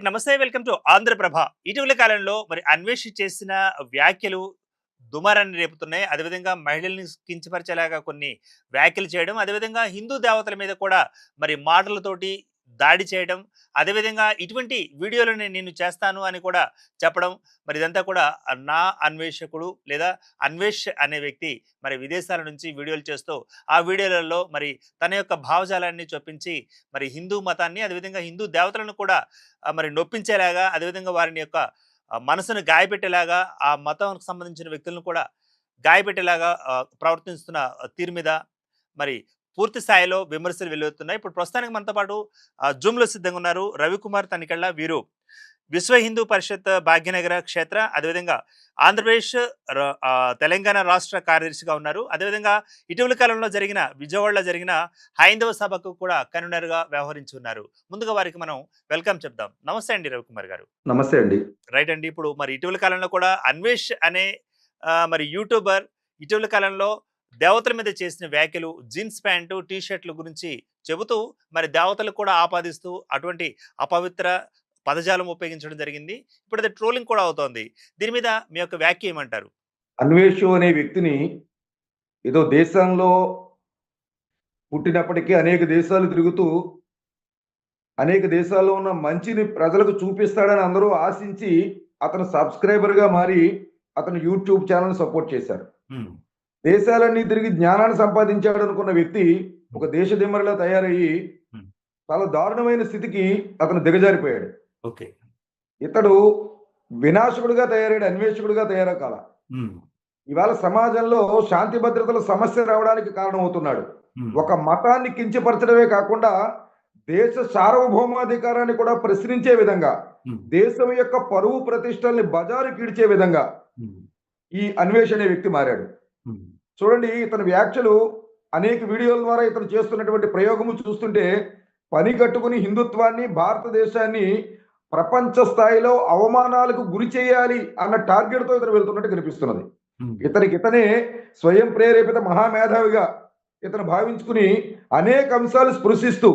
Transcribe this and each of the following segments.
Right నమస్తే welcome to Andhraprabha. ఇటీవల కాలంలో మరి అన్వేషి చేసిన వ్యాఖ్యలు దుమారాన్ని రేపుతున్నాయి. అదేవిధంగా మహిళల్ని కించపరిచేలాగా కొన్ని వ్యాఖ్యలు చేయడం అదేవిధంగా హిందూ దేవతల మీద కూడా మరి మాటలతోటి దాడి చేయడం అదేవిధంగా ఇటువంటి వీడియోలను నేను చేస్తాను అని కూడా చెప్పడం మరి ఇదంతా కూడా నా అన్వేషకుడు లేదా అన్వేష్ అనే వ్యక్తి మరి విదేశాల నుంచి వీడియోలు చేస్తూ ఆ వీడియోలలో మరి తన యొక్క భావజాలాన్ని చొప్పించి మరి హిందూ మతాన్ని అదేవిధంగా హిందూ దేవతలను కూడా మరి నొప్పించేలాగా అదేవిధంగా వారిని యొక్క మనసును గాయపెట్టేలాగా ఆ మతానికి సంబంధించిన వ్యక్తులను కూడా గాయపెట్టేలాగా ప్రవర్తిస్తున్న తీరు మీద మరి పూర్తి స్థాయిలో విమర్శలు వెలువడుతున్నాయి ఇప్పుడు ప్రస్తుతానికి మనతో పాటు జూమ్లో సిద్ధంగా ఉన్నారు రవికుమార్ తనికెళ్ళ వీరు. విశ్వ హిందూ పరిషత్ భాగ్యనగర క్షేత్ర అదేవిధంగా ఆంధ్రప్రదేశ్ తెలంగాణ రాష్ట్ర కార్యదర్శిగా ఉన్నారు. అదేవిధంగా ఇటీవల కాలంలో జరిగిన విజయవాడలో జరిగిన హైందవ సభకు కూడా కన్వీనర్గా వ్యవహరించి ఉన్నారు. ముందుగా వారికి మనం వెల్కమ్ చెప్దాం. నమస్తే అండి రవికుమార్ గారు. నమస్తే అండి. రైట్ అండి. ఇప్పుడు మరి ఇటీవల కాలంలో కూడా అన్వేష్ అనే మరి యూట్యూబర్ ఇటీవల కాలంలో దేవతల మీద చేసిన వ్యాఖ్యలు జీన్స్ ప్యాంటు టీ షర్ట్ల గురించి చెబుతూ మరి దేవతలకు కూడా ఆపాదిస్తూ అటువంటి అపవిత్ర పదజాలం ఉపయోగించడం జరిగింది. ఇప్పుడు అది ట్రోలింగ్ కూడా అవుతోంది. దీని మీద మీ యొక్క వ్యాఖ్య ఏమంటారు? అన్వేషు అనే వ్యక్తిని ఏదో దేశంలో పుట్టినప్పటికీ అనేక దేశాలు తిరుగుతూ అనేక దేశాల్లో ఉన్న మంచిని ప్రజలకు చూపిస్తాడని అందరూ ఆశించి అతను సబ్స్క్రైబర్గా మారి అతను యూట్యూబ్ ఛానల్ సపోర్ట్ చేశారు. దేశాలన్నీ తిరిగి జ్ఞానాన్ని సంపాదించాడు అనుకున్న వ్యక్తి ఒక దేశ దిమ్మరిలా తయారయ్యి. చాలా దారుణమైన స్థితికి అతను దిగజారిపోయాడు. ఓకే. ఇతడు వినాశకుడిగా తయారయ్యాడు అన్వేషకుడిగా తయారకాల ఇవాళ సమాజంలో శాంతి భద్రతల సమస్య రావడానికి కారణమవుతున్నాడు. ఒక మతాన్ని కించపరచడమే కాకుండా దేశ సార్వభౌమాధికారాన్ని కూడా ప్రశ్నించే విధంగా దేశం యొక్క పరువు ప్రతిష్టల్ని బజారు కీడ్చే విధంగా ఈ అన్వేష్ అనే వ్యక్తి మారాడు. చూడండి ఇతని వ్యాఖ్యలు అనేక వీడియోల ద్వారా ఇతను చేస్తున్నటువంటి ప్రయోగము చూస్తుంటే పని కట్టుకుని హిందుత్వాన్ని భారతదేశాన్ని ప్రపంచ స్థాయిలో అవమానాలకు గురి చేయాలి అన్న టార్గెట్తో ఇతను వెళ్తున్నట్టు కనిపిస్తున్నది. ఇతనికి ఇతనే స్వయం ప్రేరేపిత మహామేధావిగా ఇతను భావించుకుని అనేక అంశాలు స్పృశిస్తూ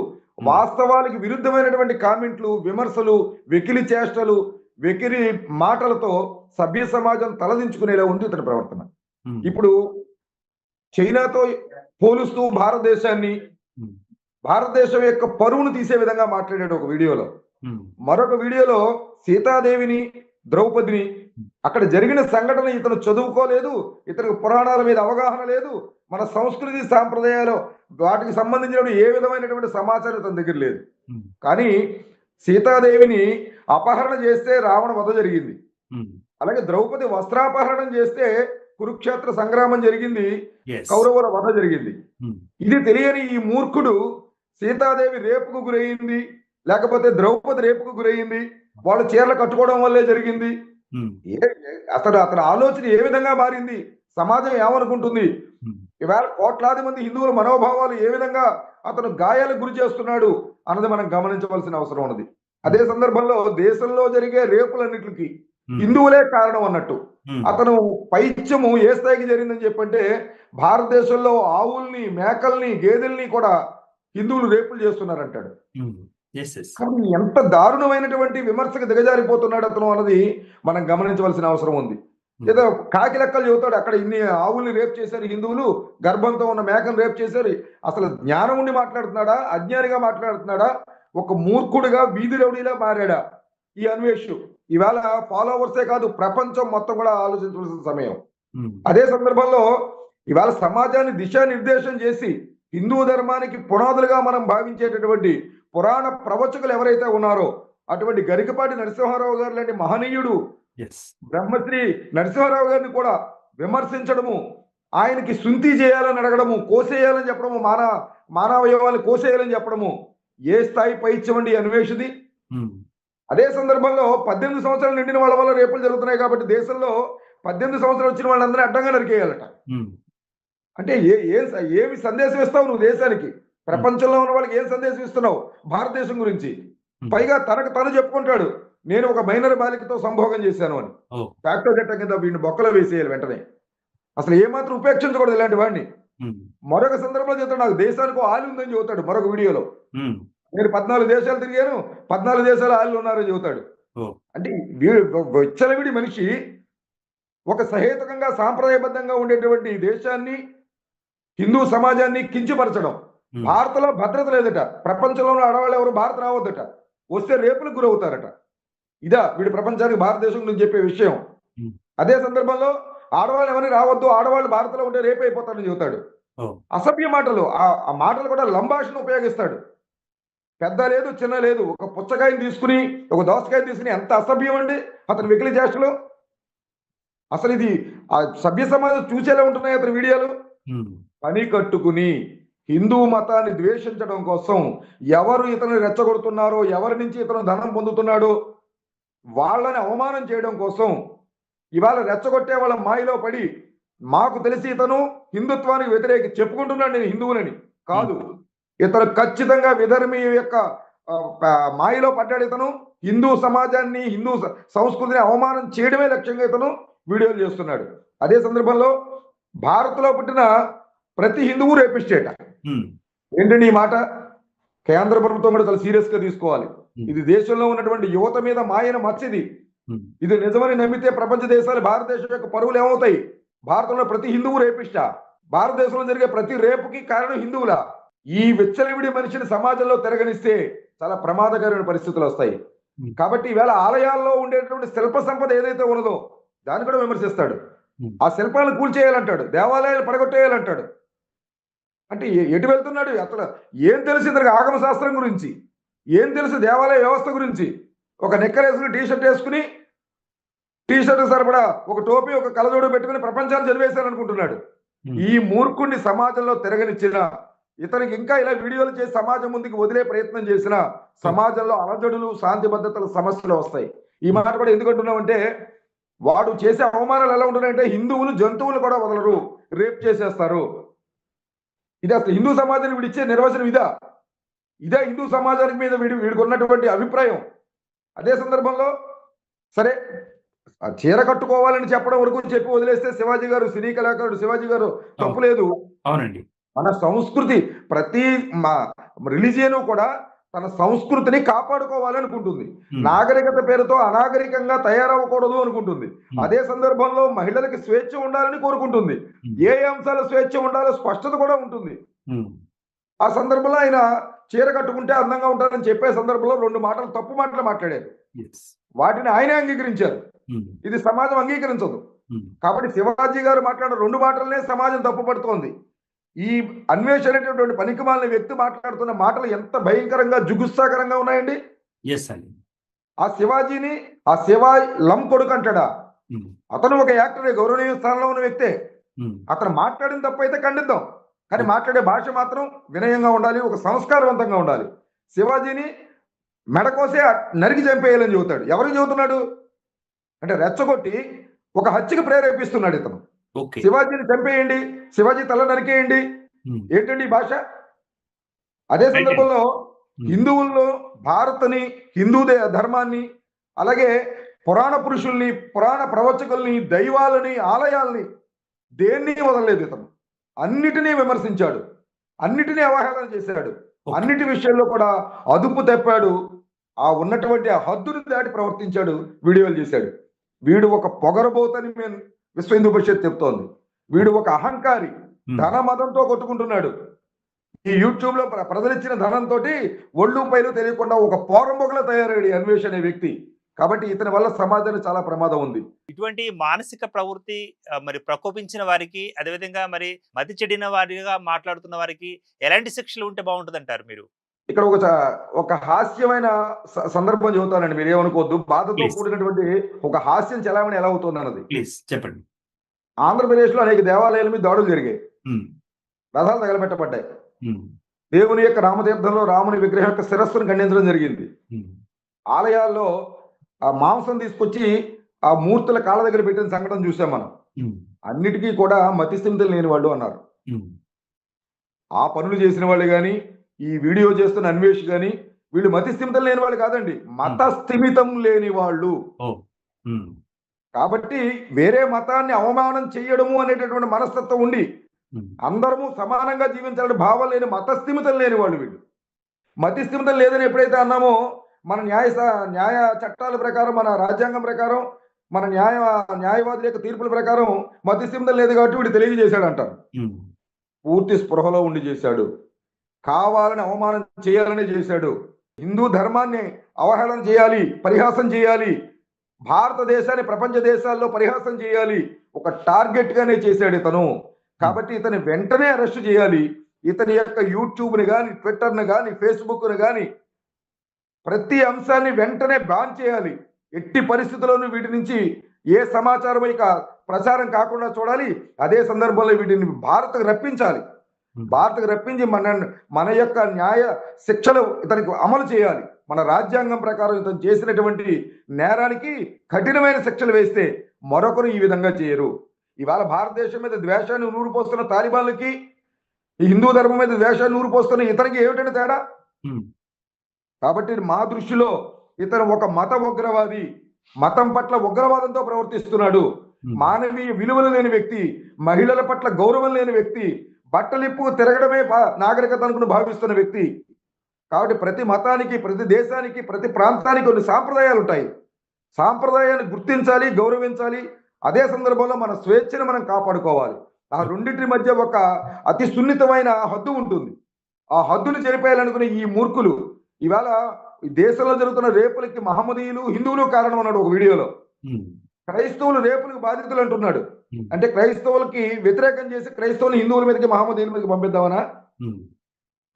వాస్తవానికి విరుద్ధమైనటువంటి కామెంట్లు విమర్శలు వెకిలి చేష్టలు వెకిలి మాటలతో సభ్య సమాజం తలదించుకునేలా ఉంది ఇతని ప్రవర్తన. ఇప్పుడు చైనాతో పోలుస్తూ భారతదేశాన్ని భారతదేశం యొక్క పరువును తీసే విధంగా మాట్లాడాడు ఒక వీడియోలో. మరొక వీడియోలో సీతాదేవిని ద్రౌపదిని అక్కడ జరిగిన సంఘటన ఇతను చదువుకోలేదు ఇతనికి పురాణాల మీద అవగాహన లేదు మన సంస్కృతి సాంప్రదాయాలు వాటికి సంబంధించిన ఏ విధమైనటువంటి సమాచారం ఇతని దగ్గర లేదు. కానీ సీతాదేవిని అపహరణ చేస్తే రావణ వధ జరిగింది. అలాగే ద్రౌపది వస్త్రాపహరణం చేస్తే కురుక్షేత్ర సంగ్రామం జరిగింది. కౌరవుల వధ జరిగింది. ఇది తెలియని ఈ మూర్ఖుడు సీతాదేవి రేపుకు గురయ్యింది లేకపోతే ద్రౌపది రేపుకు గురయ్యింది వాళ్ళు చీరలు కట్టుకోవడం వల్లే జరిగింది. ఏ- అతడు అతని ఆలోచన ఏ విధంగా మారింది? సమాజం ఏమనుకుంటుంది? ఈవేళ కోట్లాది మంది హిందువుల మనోభావాలు ఏ విధంగా అతను గాయాలకు గురి చేస్తున్నాడు అన్నది మనం గమనించవలసిన అవసరం ఉన్నది. అదే సందర్భంలో దేశంలో జరిగే రేపులన్నిటికి హిందువులే కారణం అన్నట్టు. అతను పైత్యము ఏ స్థాయికి జరిగిందని చెప్పంటే భారతదేశంలో ఆవుల్ని మేకల్ని గేదెల్ని కూడా హిందువులు రేపులు చేస్తున్నారంటాడు. కానీ ఎంత దారుణమైనటువంటి విమర్శకు దిగజారిపోతున్నాడు అతను అన్నది మనం గమనించవలసిన అవసరం ఉంది. ఏదో కాకి లెక్కలు చెబుతాడు అక్కడ ఇన్ని ఆవుల్ని రేపు చేశారు హిందువులు గర్భంతో ఉన్న మేకను రేపు చేశారు. అసలు జ్ఞానం ఉండి మాట్లాడుతున్నాడా అజ్ఞానిగా మాట్లాడుతున్నాడా? ఒక మూర్ఖుడిగా వీధి రౌడీలా మారాడా? ఈ అన్వేషు ఈవేళ ఫాలోవర్సే కాదు ప్రపంచం మొత్తం కూడా ఆలోచించవలసిన సమయం. అదే సందర్భంలో ఇవాళ సమాజాన్ని దిశానిర్దేశం చేసి హిందూ ధర్మానికి పునాదులుగా మనం భావించేటటువంటి పురాణ ప్రవచకులు ఎవరైతే ఉన్నారో అటువంటి గరికపాటి నరసింహారావు గారు లాంటి మహనీయుడు బ్రహ్మశ్రీ నరసింహారావు గారిని కూడా విమర్శించడము ఆయనకి శుంతి చేయాలని అడగడము కోసేయాలని చెప్పడము మాన మానవయవాన్ని కోసేయాలని చెప్పడము ఏ స్థాయి పైచ్యమండి అన్వేషిది? అదే సందర్భంలో పద్దెనిమిది సంవత్సరాలు నిండిన వాళ్ళ వల్ల రేపులు జరుగుతున్నాయి కాబట్టి దేశంలో పద్దెనిమిది సంవత్సరాలు వచ్చిన వాళ్ళందరినీ అడ్డంగా నరికేయాలట. అంటే ఏ ఏమి సందేశం ఇస్తావు నువ్వు దేశానికి? ప్రపంచంలో ఉన్న వాళ్ళకి ఏం సందేశం ఇస్తున్నావు? భారతదేశం గురించి. పైగా తనకు తను చెప్పుకుంటాడు నేను ఒక మైనర్ బాలికతో సంభోగం చేశాను అని. ఓ. ఫ్యాక్టో చట్టం కింద వీడిని బొక్కలో వేసేయాలి వెంటనే. అసలు ఏమాత్రం ఉపేక్షించకూడదు ఇలాంటి వాడిని. మరొక సందర్భంలో చెప్తాడు నాకు దేశానికి ఆలి ఉందని చెబుతాడు మరొక వీడియోలో. నేను పద్నాలుగు దేశాలు తిరిగాను పద్నాలుగు దేశాల వాళ్ళు ఉన్నారని చెబుతాడు. అంటే వీడు విచ్చలవిడి మనిషి ఒక సహేతుకంగా సాంప్రదాయబద్ధంగా ఉండేటువంటి దేశాన్ని హిందూ సమాజాన్ని కించపరచడం. భారత్లో భద్రత లేదట. ప్రపంచంలో ఆడవాళ్ళు ఎవరు భారత్ రావద్దట. వస్తే రేపులకు గురవుతారట. ఇదా వీడి ప్రపంచానికి భారతదేశం నుంచి చెప్పే విషయం. అదే సందర్భంలో ఆడవాళ్ళు ఎవరిని రావద్దు ఆడవాళ్ళు భారత్లో ఉంటే రేపు అయిపోతారని చెబుతాడు. అసభ్య మాటలు ఆ- ఆ మాటలు కూడా లంబాషను ఉపయోగిస్తాడు. పెద్ద లేదు చిన్న లేదు. ఒక పుచ్చకాయని తీసుకుని ఒక దోసకాయని తీసుకుని ఎంత అసభ్యం అండి. అతని వెకిలి చేష్టలు. అసలు ఇది ఆ సభ్య సమాజం చూసేలా ఉంటున్నాయి అతని వీడియోలు. పని కట్టుకుని హిందూ మతాన్ని ద్వేషించడం కోసం ఎవరు ఇతను రెచ్చగొడుతున్నారో ఎవరి నుంచి ఇతను ధనం పొందుతున్నాడో వాళ్ళని అవమానం చేయడం కోసం ఇవాళ రెచ్చగొట్టే వాళ్ళ మాయలో పడి మాకు తెలిసి ఇతను హిందుత్వానికి వ్యతిరేకి చెప్పుకుంటున్నాడు నేను హిందువునని కాదు. ఇతను ఖచ్చితంగా విధర్మి యొక్క మాయలో పడ్డాడు ఇతను. హిందూ సమాజాన్ని హిందూ సంస్కృతిని అవమానం చేయడమే లక్ష్యంగా ఇతను వీడియోలు చేస్తున్నాడు. అదే సందర్భంలో భారత్లో పుట్టిన ప్రతి హిందువు రేపిస్టేట ఏంటండి ఈ మాట? కేంద్ర ప్రభుత్వం కూడా చాలా సీరియస్గా తీసుకోవాలి. ఇది దేశంలో ఉన్నటువంటి యువత మీద మాయన మచ్చిది ఇది నిజమని నమ్మితే ప్రపంచ దేశాలు భారతదేశం యొక్క పరువులు ఏమవుతాయి? భారతంలో ప్రతి హిందువు రేపిస్ట? భారతదేశంలో జరిగే ప్రతి రేపుకి కారణం హిందువులా? ఈ విచ్చలవిడి మనిషిని సమాజంలో తిరగనిస్తే చాలా ప్రమాదకరమైన పరిస్థితులు వస్తాయి. Hmm. కాబట్టి ఈవేళ ఆలయాల్లో ఉండేటువంటి శిల్ప సంపద ఏదైతే ఉన్నదో దాన్ని కూడా విమర్శిస్తాడు. Hmm. ఆ శిల్పాలను కూల్చేయాలంటాడు దేవాలయాలు పడగొట్టేయాలంటాడు. అంటే ఎటు వెళ్తున్నాడు? అసలు ఏం తెలుసు ఇతనికి ఆగమ శాస్త్రం గురించి? ఏం తెలుసు దేవాలయ వ్యవస్థ గురించి? ఒక నెక్కర్ వేసుకుని టీ షర్ట్ వేసుకుని టీ షర్ట్ సరిపడా ఒక టోపీ ఒక కలజోడు పెట్టుకుని ప్రపంచాన్ని చదివేశాను అనుకుంటున్నాడు ఉమ్, ఈ మూర్ఖుడిని సమాజంలో తిరగనిచ్చిన ఇతనికి ఇంకా ఇలా వీడియోలు చేసి సమాజం ముందుకు వదిలే ప్రయత్నం చేసిన సమాజంలో అలజడులు శాంతి భద్రతల సమస్యలు వస్తాయి. ఈ మాట కూడా ఎందుకు అంటున్నామంటే వాడు చేసే అవమానాలు ఎలా ఉంటున్నాయంటే హిందువులు జంతువులు కూడా వదలరు రేప్ చేసేస్తారు. ఇది అసలు హిందూ సమాజానికి వీడిచ్చే నిర్వచనం ఇదా? ఇదే హిందూ సమాజానికి మీద వీడి వీడికి ఉన్నటువంటి అభిప్రాయం. అదే సందర్భంలో సరే చీర కట్టుకోవాలని చెప్పడం వరకు చెప్పి వదిలేస్తే శివాజీ గారు సినీ కళాకారుడు శివాజీ గారు తప్పు లేదు అవునండి. మన సంస్కృతి ప్రతి మా రిలీజియన్ కూడా తన సంస్కృతిని కాపాడుకోవాలనుకుంటుంది నాగరికత పేరుతో అనాగరికంగా తయారవ్వకూడదు అనుకుంటుంది. అదే సందర్భంలో మహిళలకు స్వేచ్ఛ ఉండాలని కోరుకుంటుంది. ఏ అంశాల స్వేచ్ఛ ఉండాలో స్పష్టత కూడా ఉంటుంది. ఆ సందర్భంలో ఆయన చీర కట్టుకుంటే అందంగా ఉంటారని చెప్పే సందర్భంలో రెండు మాటలు తప్పు మాటలు మాట్లాడారు. వాటిని ఆయనే అంగీకరించారు. ఇది సమాజం అంగీకరించదు. కాబట్టి శివాజీ గారు మాట్లాడిన రెండు మాటలనే సమాజం తప్పుపడుతోంది. ఈ అన్వేషణ అనేటటువంటి పనికిమాలిన వ్యక్తి మాట్లాడుతున్న మాటలు ఎంత భయంకరంగా జుగుత్సాకరంగా ఉన్నాయండి? Yes అండి ఆ శివాజీని ఆ శివా లం కొడుకు అంటాడా? ఉమ్, అతను ఒక యాక్టర్ గౌరవనీయ స్థానంలో ఉన్న వ్యక్తే. ఉమ్, అతను మాట్లాడిన తప్పు అయితే ఖండిద్దాం. కానీ మాట్లాడే భాష మాత్రం వినయంగా ఉండాలి ఒక సంస్కారవంతంగా ఉండాలి. శివాజీని మెడకోసే నరికి చంపేయాలని చెబుతాడు. ఎవరికి చెబుతున్నాడు? అంటే రెచ్చగొట్టి ఒక హత్యకి ప్రేరేపిస్తున్నాడు ఇతను. శివాజీని చంపేయండి శివాజీ తల నరికేయండి. ఉమ్, ఏంటండి భాష? అదే సందర్భంలో ఉమ్, హిందువుల్లో భారత్ని హిందూ ధర్మాన్ని అలాగే పురాణ పురుషుల్ని పురాణ ప్రవచకుల్ని దైవాలని ఆలయాల్ని దేన్ని వదలలేదు ఇతను. అన్నిటినీ విమర్శించాడు. అన్నిటినీ అవహేళన చేశాడు. అన్నిటి విషయంలో కూడా అదుపు తప్పాడు. ఆ ఉన్నటువంటి ఆ హద్దుని దాటి ప్రవర్తించాడు వీడియోలు చేశాడు. వీడు ఒక పొగరబోతని మేము విశ్వ హిందూ పరిషత్ చెప్తోంది. వీడు ఒక అహంకారి ధన మదంతో కొట్టుకుంటున్నాడు. ఈ యూట్యూబ్లో ప్ర- ప్రజలిచ్చిన ధనంతో ఒళ్ళు పైలు తెలియకుండా ఒక పోరంబొగల తయారయ్యాడు అన్వేష్ అనే వ్యక్తి. కాబట్టి ఇతని వల్ల సమాజానికి చాలా ప్రమాదం ఉంది. ఇటువంటి మానసిక ప్రవృత్తి మరి ప్రకోపించిన వారికి అదేవిధంగా మరి మతి చెడిన వారిగా మాట్లాడుతున్న వారికి ఎలాంటి శిక్షలు ఉంటే బాగుంటుంది అంటారు మీరు? ఇక్కడ ఒక ఒక హాస్యమైన సందర్భం చెబుతానండి. మీరు ఏమనుకోవద్దు బాధతో. కూడినటువంటి ఒక హాస్యం చలామణి ఎలా అవుతుంది అన్నది ప్లీజ్ చెప్పండి. ఆంధ్రప్రదేశ్లో అనేక దేవాలయాల మీద దాడులు జరిగాయి. ఉమ్, రథాలు తగలబెట్టబడ్డాయి. ఉమ్, దేవుని యొక్క రామతీర్థంలో రాముని విగ్రహం యొక్క శిరస్సును ఖండించడం జరిగింది. ఉమ్, ఆలయాల్లో ఆ మాంసం తీసుకొచ్చి ఆ మూర్తుల కాళ్ళ దగ్గర పెట్టిన సంఘటన చూసాం మనం. అన్నిటికీ కూడా మతిస్థిమితం లేని వాళ్ళు అన్నారు. ఆ పనులు చేసిన వాళ్ళు కానీ ఈ వీడియో చేస్తున్న అన్వేష్ కానీ వీళ్ళు మతిస్థిమితం లేని వాళ్ళు కాదండి. మతస్థిమితం లేని వాళ్ళు. కాబట్టి వేరే మతాన్ని అవమానం చేయడము అనేటటువంటి మనస్తత్వం ఉండి అందరము సమానంగా జీవించాలని భావం లేని మతస్థిమితం లేని వాళ్ళు వీళ్ళు. మధ్యస్థిమితం లేదని ఎప్పుడైతే అన్నామో మన న్యాయ న్యాయ చట్టాల ప్రకారం మన రాజ్యాంగం ప్రకారం మన న్యాయ న్యాయవాదుల యొక్క తీర్పుల ప్రకారం మధ్యస్థిమితం లేదు కాబట్టి వీడు తెలియజేశాడు అంటారు పూర్తి స్పృహలో ఉండి చేశాడు. కావాలని అవమానం చేయాలని చేశాడు. హిందూ ధర్మాన్ని అవహేళన చేయాలి పరిహాసం చేయాలి. భారతదేశాన్ని ప్రపంచ దేశాల్లో పరిహాసం చేయాలి. ఒక టార్గెట్ గానే చేశాడు ఇతను. కాబట్టి ఇతని వెంటనే అరెస్ట్ చేయాలి. ఇతని యొక్క యూట్యూబ్ని కానీ ట్విట్టర్ని కానీ ఫేస్బుక్ని కానీ ప్రతి అంశాన్ని వెంటనే బ్యాన్ చేయాలి. ఎట్టి పరిస్థితుల్లోనూ వీటి నుంచి ఏ సమాచారం ఇక ప్రచారం కాకుండా చూడాలి. అదే సందర్భంలో వీటిని భారత్కు రప్పించాలి. భారత్కు రప్పించి మన మన యొక్క న్యాయ శిక్షలు ఇతనికి అమలు చేయాలి. మన రాజ్యాంగం ప్రకారం ఇతను చేసినటువంటి నేరానికి కఠినమైన శిక్షలు వేస్తే మరొకరు ఈ విధంగా చేయరు. ఇవాళ భారతదేశం మీద ద్వేషాన్ని నూరుపోస్తున్న తాలిబాన్లకి ఈ హిందూ ధర్మం మీద ద్వేషాన్ని నూరుపోస్తున్న ఇతనికి ఏమిటంటే తేడా? ఉమ్, కాబట్టి మా దృష్టిలో ఇతను ఒక మత ఉగ్రవాది మతం పట్ల ఉగ్రవాదంతో ప్రవర్తిస్తున్నాడు. ఉమ్, మానవీయ విలువలు లేని వ్యక్తి మహిళల పట్ల గౌరవం లేని వ్యక్తి బట్టలిప్పు తిరగడమే నాగరికత అనుకుని భావిస్తున్న వ్యక్తి. కాబట్టి ప్రతి మతానికి ప్రతి దేశానికి ప్రతి ప్రాంతానికి కొన్ని సాంప్రదాయాలు ఉంటాయి. సాంప్రదాయాన్ని గుర్తించాలి గౌరవించాలి. అదే సందర్భంలో మన స్వేచ్ఛను మనం కాపాడుకోవాలి. ఆ రెండింటి మధ్య ఒక అతి సున్నితమైన హద్దు ఉంటుంది. ఆ హద్దును చెరిపేయాలనుకునే ఈ మూర్ఖులు. ఇవాళ ఈ దేశంలో జరుగుతున్న రేపులకి మహమ్మదీయులు హిందువులు కారణం అన్నాడు ఒక వీడియోలో. క్రైస్తవులు రేపులకు బాధితులు అంటున్నాడు. అంటే క్రైస్తవులకి వ్యతిరేకం చేసి క్రైస్తవులు హిందువుల మీదకి మహమ్మదీయుల మీదకి పంపిద్దామనా?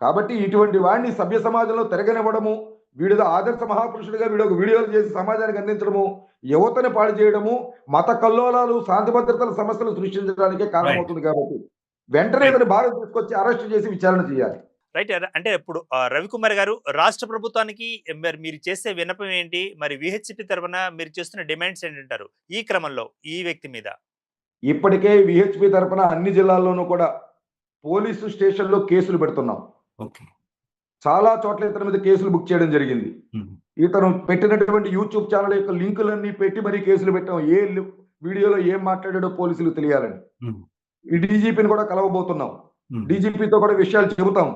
కాబట్టి ఇటువంటి వాడిని సభ్య సమాజంలో తిరగనివ్వడము వీడిదో ఆదర్శ మహాపురుషుడిగా వీడు ఒక వీడియోలు చేసి సమాజానికి అందించడము యువతని పాడు చేయడము మత కల్లోలాలు శాంతి భద్రతల సమస్యలు సృష్టించడానికే కారణమవుతుంది కాబట్టి వెంటనే ఇతని భారత్ తీసుకొచ్చి అరెస్ట్ చేసి విచారణ చేయాలి. రైట్ అంటే ఇప్పుడు రవికుమార్ గారు రాష్ట్ర ప్రభుత్వానికి మరి మీరు చేసే విన్నపం ఏంటి? మరి విహెచ్పి తరఫున మీరు చేస్తున్న డిమాండ్స్ ఏంటంటారు? ఈ క్రమంలో ఈ వ్యక్తి మీద. ఇప్పటికే విహెచ్పి తరపున అన్ని జిల్లాల్లోనూ కూడా పోలీసు స్టేషన్లో కేసులు పెడుతున్నాం. చాలా చోట్ల ఇతని మీద కేసులు బుక్ చేయడం జరిగింది. ఇతను పెట్టినటువంటి యూట్యూబ్ ఛానల్ యొక్క లింకులన్నీ పెట్టి మరీ కేసులు పెట్టాం. ఏ వీడియోలో ఏం మాట్లాడాడో పోలీసులు తెలియాలని. డీజీపీని కూడా కలవబోతున్నాం. డీజీపీతో కూడా విషయాలు చెబుతాం.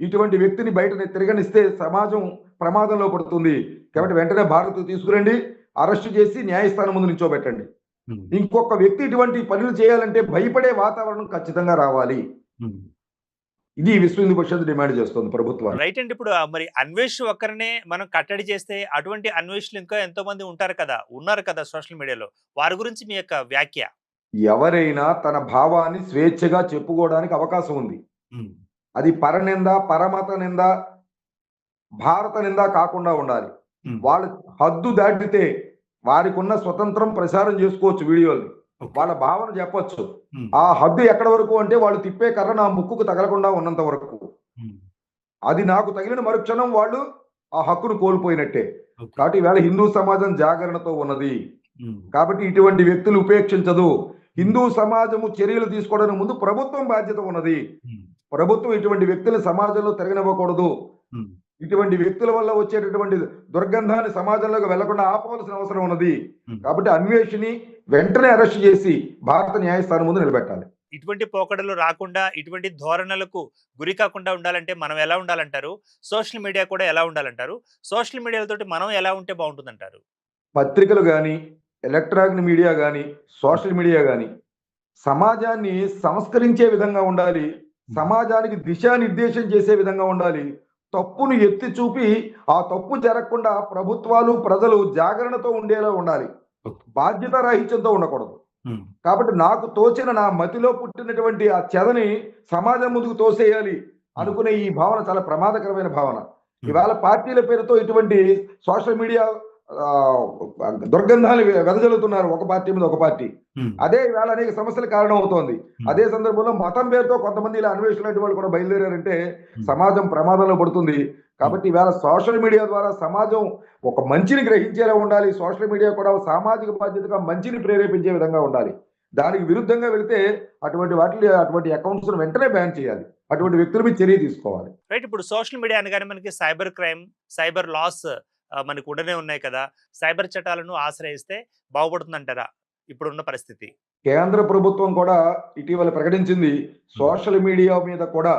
ఇటువంటి వ్యక్తిని బయట తిరగనిస్తే సమాజం ప్రమాదంలో పడుతుంది. కాబట్టి వెంటనే భారత్ తీసుకురండి. అరెస్ట్ చేసి న్యాయస్థానం ముందు నిల్చోబెట్టండి. ఇంకొక వ్యక్తి ఇటువంటి పనులు చేయాలంటే భయపడే వాతావరణం ఖచ్చితంగా రావాలి. ఇది విశ్వ హిందూ పరిషత్ డిమాండ్ చేస్తుంది ప్రభుత్వం రైట్ అండి ఇప్పుడు మరి అన్వేష్ ఒక్కరినే మనం కట్టడి చేస్తే అటువంటి అన్వేషులు ఇంకా ఎంతో మంది ఉంటారు కదా ఉన్నారు కదా సోషల్ మీడియాలో. వారి గురించి మీ యొక్క వ్యాఖ్య. ఎవరైనా తన భావాన్ని స్వేచ్ఛగా చెప్పుకోవడానికి అవకాశం ఉంది. అది పరనింద పరమత నింద భారత నింద కాకుండా ఉండాలి. వాళ్ళ హద్దు దాటితే వారికి ఉన్న స్వతంత్రం ప్రసారం చేసుకోవచ్చు వీడియోల్ని. ఓకే. వాళ్ళ భావన చెప్పొచ్చు. ఆ హద్దు ఎక్కడ వరకు అంటే వాళ్ళు తిప్పే కర్ర నా ముక్కుకు తగలకుండా ఉన్నంత వరకు. అది నాకు తగిలిన మరుక్షణం వాళ్ళు ఆ హక్కును కోల్పోయినట్టే. కాబట్టి ఈవేళ హిందూ సమాజం జాగరణతో ఉన్నది. కాబట్టి ఇటువంటి వ్యక్తులు ఉపేక్షించదు. హిందూ సమాజము చర్యలు తీసుకోవడానికి ముందు ప్రభుత్వం బాధ్యత ఉన్నది. ప్రభుత్వం ఇటువంటి వ్యక్తులు సమాజంలో తిరగనివ్వకూడదు. ఇటువంటి వ్యక్తుల వల్ల వచ్చేటటువంటి దుర్గంధాన్ని సమాజంలోకి వెళ్ళకుండా ఆపవలసిన అవసరం ఉన్నది. కాబట్టి అన్వేషిని వెంటనే అరెస్ట్ చేసి భారత న్యాయస్థానం ముందు నిలబెట్టాలి. ఇటువంటి పోకడలు రాకుండా ఇటువంటి ధోరణులకు గురి కాకుండా ఉండాలంటే మనం ఎలా ఉండాలంటారు? సోషల్ మీడియా కూడా ఎలా ఉండాలంటారు? సోషల్ మీడియాలతోటి మనం ఎలా ఉంటే బాగుంటుందంటారు? పత్రికలు కానీ ఎలక్ట్రానిక్ మీడియా కానీ సోషల్ మీడియా కానీ సమాజాన్ని సంస్కరించే విధంగా ఉండాలి. సమాజానికి దిశానిర్దేశం చేసే విధంగా ఉండాలి. తప్పును ఎత్తి చూపి ఆ తప్పు జరగకుండా ప్రభుత్వాలు ప్రజలు జాగరణతో ఉండేలా ఉండాలి. బాధ్యత రాహిత్యంతో ఉండకూడదు. కాబట్టి నాకు తోచిన నా మతిలో పుట్టినటువంటి ఆ చెదని సమాజం ముందుకు తోసేయాలి అనుకునే ఈ భావన చాలా ప్రమాదకరమైన భావన. ఇవాళ పార్టీల పేరుతో ఇటువంటి సోషల్ మీడియా దుర్గంధాలు వెదజల్లుతున్నారు ఒక పార్టీ మీద ఒక పార్టీ. అదే ఇవాళ అనేక సమస్యలు కారణం అవుతోంది అదే సందర్భంలో మతం పేరుతో కొంతమంది ఇలా అన్వేషణ లాంటి వాళ్ళు కూడా బయలుదేరారంటే సమాజం ప్రమాదంలో పడుతుంది. కాబట్టి ఇవాళ సోషల్ మీడియా ద్వారా సమాజం ఒక మంచిని గ్రహించేలా ఉండాలి. సోషల్ మీడియా కూడా సామాజిక బాధ్యతగా మంచిని ప్రేరేపించే విధంగా ఉండాలి. దానికి విరుద్ధంగా వెళితే అటువంటి వాటిని అటువంటి అకౌంట్స్ వెంటనే బ్యాన్ చేయాలి. అటువంటి వ్యక్తుల మీద చర్య తీసుకోవాలి. రైట్ ఇప్పుడు సోషల్ మీడియా అనగానే మనకి సైబర్ క్రైమ్ సైబర్ లాస్ మనకు ఉండనే ఉన్నాయి కదా! సైబర్ చట్టాలను ఆశ్రయిస్తే బాగుపడుతుందంటారా? ఇప్పుడున్న పరిస్థితి. కేంద్ర ప్రభుత్వం కూడా ఇటీవల ప్రకటించింది సోషల్ మీడియా మీద కూడా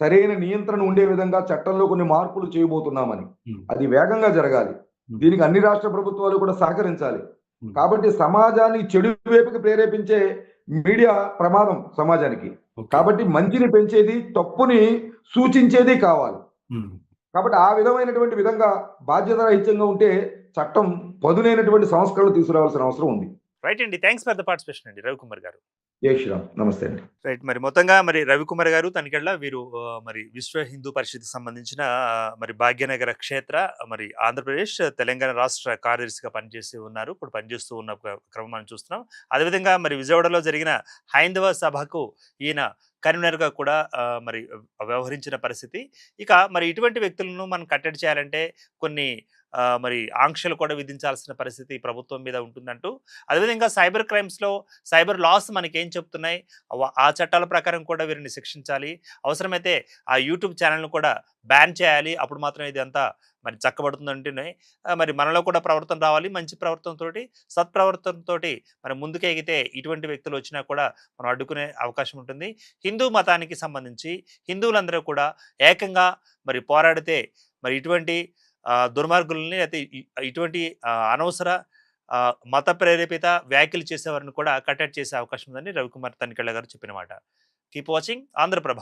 సరైన నియంత్రణ ఉండే విధంగా చట్టంలో కొన్ని మార్పులు చేయబోతున్నామని. అది వేగంగా జరగాలి. దీనికి అన్ని రాష్ట్ర ప్రభుత్వాలు కూడా సహకరించాలి. కాబట్టి సమాజాన్ని చెడు వైపుకి ప్రేరేపించే మీడియా ప్రమాదం సమాజానికి. కాబట్టి మంచిని పెంచేది తప్పుని సూచించేది కావాలి. కాబట్టి ఆ విధమైనటువంటి విధంగా బాధ్యత రహితంగా ఉంటే చట్టం పదునైనటువంటి సంస్కరణలు తీసుకురావాల్సిన అవసరం ఉంది. రైట్ అండి. థ్యాంక్స్ ఫర్ ద పార్టిసిపేషన్ అండి. రవికుమార్ గారు. జై శ్రీరామ్. నమస్తే అండి. రైట్. మరి మొత్తంగా మరి రవికుమార్ గారు తనికెళ్ళ వీరు మరి విశ్వ హిందూ పరిషత్ సంబంధించిన మరి భాగ్యనగర క్షేత్ర మరి ఆంధ్రప్రదేశ్ తెలంగాణ రాష్ట్ర కార్యదర్శిగా పనిచేసి ఉన్నారు. ఇప్పుడు పనిచేస్తూ ఉన్న క్రమం మనం చూస్తున్నాం. అదేవిధంగా మరి విజయవాడలో జరిగిన హైందవ సభకు ఈయన కన్వీనర్గా కూడా మరి వ్యవహరించిన పరిస్థితి. ఇక మరి ఇటువంటి వ్యక్తులను మనం కట్టడి చేయాలంటే కొన్ని మరి ఆంక్షలు కూడా విధించాల్సిన పరిస్థితి ప్రభుత్వం మీద ఉంటుందంటూ. అదేవిధంగా సైబర్ క్రైమ్స్లో సైబర్ లాస్ మనకి ఏం చెప్తున్నాయి ఆ చట్టాల ప్రకారం కూడా వీరిని శిక్షించాలి. అవసరమైతే ఆ యూట్యూబ్ ఛానల్ను కూడా బ్యాన్ చేయాలి. అప్పుడు మాత్రం ఇది అంతా మరి చక్కబడుతుందంటేనే మరి మనలో కూడా ప్రవర్తన రావాలి. మంచి ప్రవర్తనతోటి సత్ప్రవర్తనతో మరి ముందుకెగితే ఇటువంటి వ్యక్తులు వచ్చినా కూడా మనం అడ్డుకునే అవకాశం ఉంటుంది. హిందూ మతానికి సంబంధించి హిందువులందరూ కూడా ఏకంగా మరి పోరాడితే మరి ఇటువంటి దుర్మార్గులని అయితే ఇటువంటి అనవసర మత ప్రేరేపిత వ్యాఖ్యలు చేసేవారిని కూడా కట్టడి చేసే అవకాశం ఉందని రవికుమార్ తనికెళ్ళ గారు చెప్పిన మాట. Keep watching Andhra Prabha.